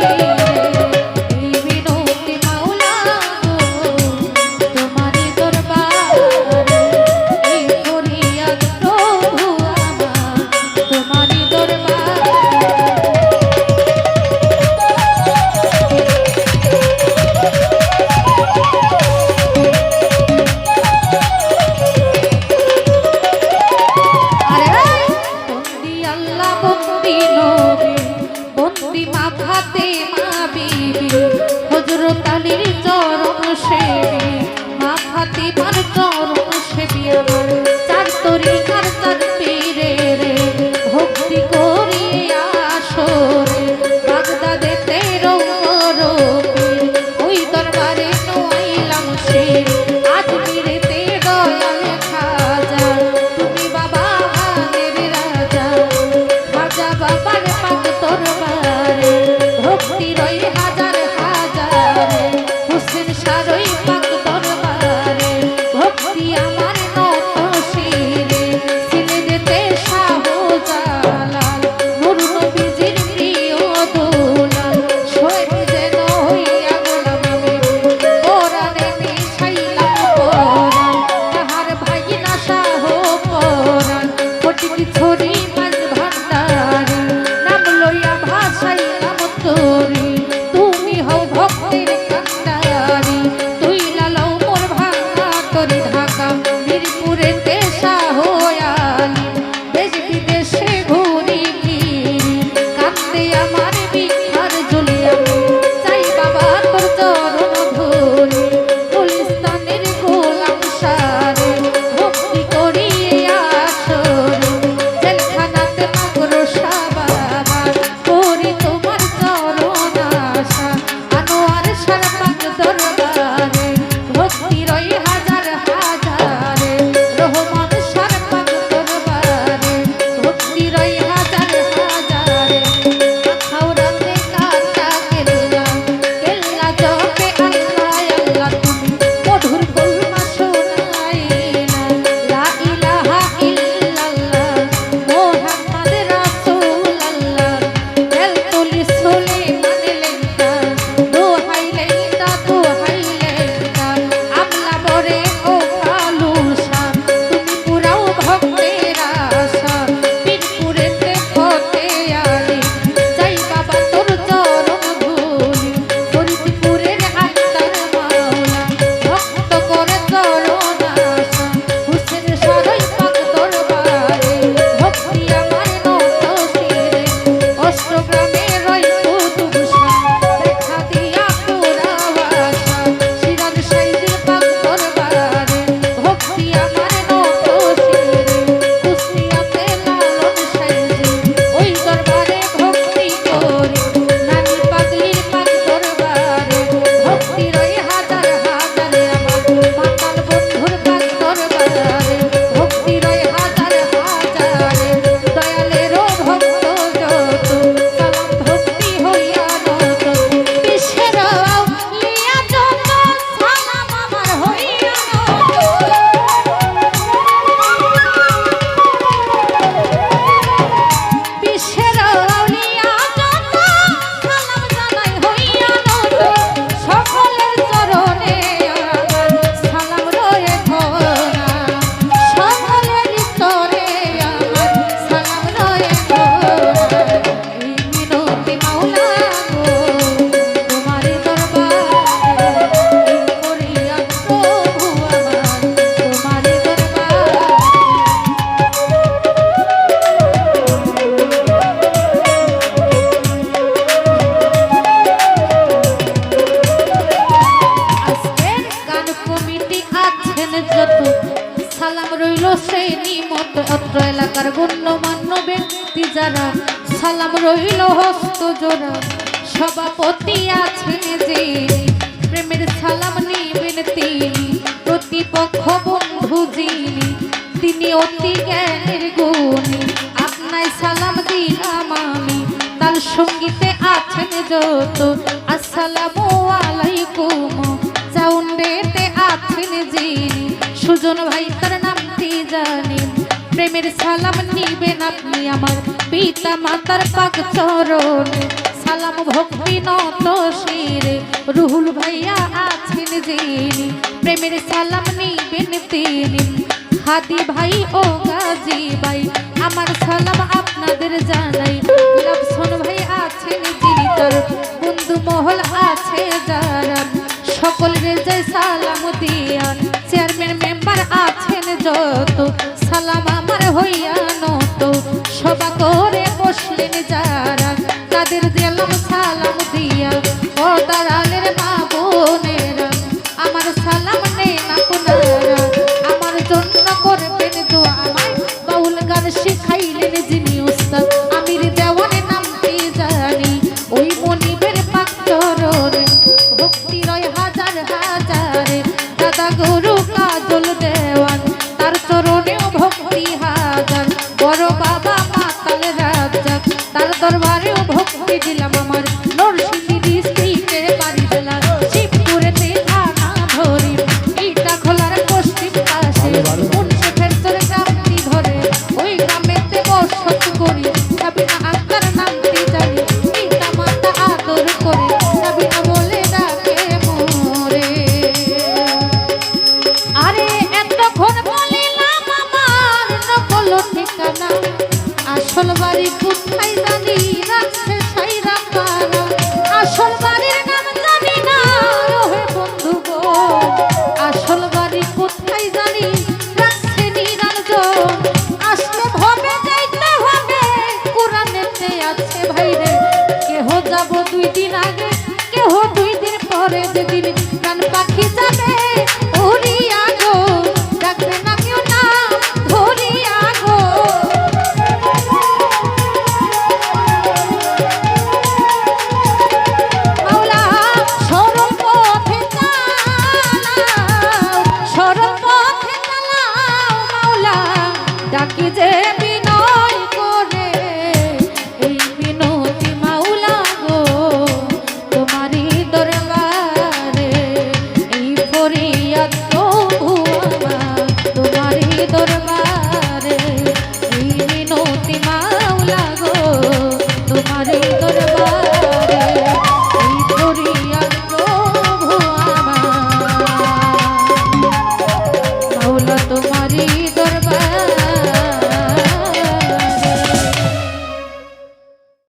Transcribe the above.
যারা রইল হস্ত জোড়া। সভাপতি আছেন যে, প্রেমের সালাম নিবেন তিনি। প্রতিপক্ষ বন্ধু যিনি, তিনি অতি জ্ঞানের গুণী। আপনায় সালাম দিলাম আমি, তার সঙ্গীতে আছেন যত। আসসালামু আলাইকুম। চাউন্ডেতে আছেন যিনি। সুজন ভাই তার জানেন প্রেমের সালাম নিবেন আপনি আমার পিতা মাতার পাক চরণ। সালাম ভক্তি নত শিরে, রুহুল ভাইয়া আছেন যিনি। প্রেমের সালাম নিবেন তিনি। হাদি ভাই ও গাজী ভাই, আমার সালাম আপনাদের জানাই। লাভসন ভাই আছেন যিনি, তার বন্ধু মহল আছে যারা। সকলের যে সালাম দিয়া চেয়ারম্যান মেম্বার আছেন যত। সালাম আমার হইয়া নত। সবা করে বসলেন যারা তাদের দিলাম সালাম। দরবারেও ভক্তি দিলাম আমার।